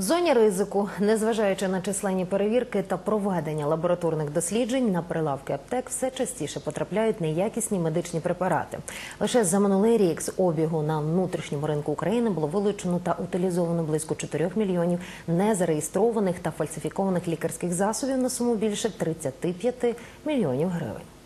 В зоні ризику, незважаючи на численні перевірки та проведення лабораторних досліджень, на прилавки аптек все частіше потрапляють неякісні медичні препарати. Лише за минулий рік з обігу на внутрішньому ринку України було вилучено та утилізовано близько 4 мільйонів незареєстрованих та фальсифікованих лікарських засобів на суму більше 35 мільйонів гривень.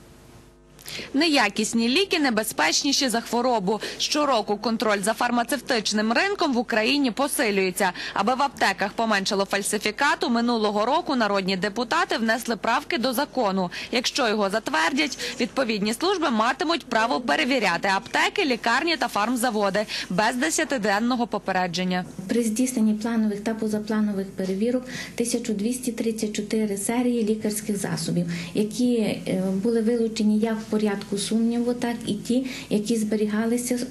Неякісні ліки небезпечніші за хворобу. Щороку контроль за фармацевтичним ринком в Україні посилюється. Аби в аптеках поменшало фальсифікату, минулого року народні депутати внесли правки до закону. Якщо його затвердять, відповідні служби матимуть право перевіряти аптеки, лікарні та фармзаводи без десятиденного попередження. При здійсненні планових та позапланових перевірок 1234 серії лікарських засобів, які е, були вилучені як в порядку сумніву, так і ті, які зберігалися з-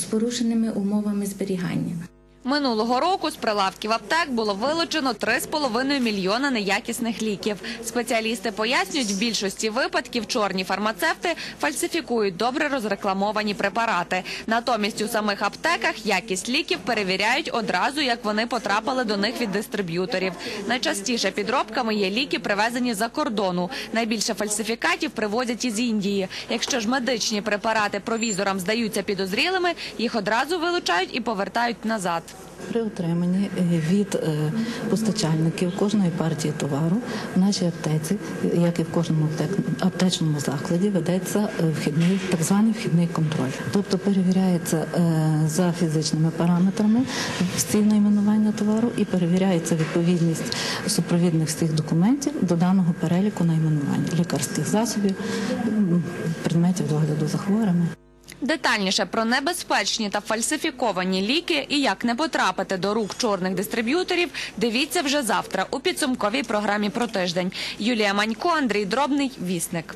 з порушеними умовами зберігання. Минулого року з прилавків аптек було вилучено 3,5 мільйона неякісних ліків. Спеціалісти пояснюють, в більшості випадків чорні фармацевти фальсифікують добре розрекламовані препарати. Натомість у самих аптеках якість ліків перевіряють одразу, як вони потрапили до них від дистриб'юторів. Найчастіше підробками є ліки, привезені за кордону. Найбільше фальсифікатів привозять із Індії. Якщо ж медичні препарати провізорам здаються підозрілими, їх одразу вилучають і повертають назад. При отриманні е, від е, постачальників кожної партії товару в нашій аптеці, як і в кожному аптечному закладі, ведеться е, вхідний так званий вхідний контроль. Тобто перевіряється за фізичними параметрами всі найменування товару і перевіряється відповідність супровідних всіх документів до даного переліку найменувань лікарських засобів, предметів догляду за хворими. Детальніше про небезпечні та фальсифіковані ліки і як не потрапити до рук чорних дистриб'юторів, дивіться вже завтра у підсумковій програмі про тиждень. Юлія Манько, Андрій Дробний, Вісник.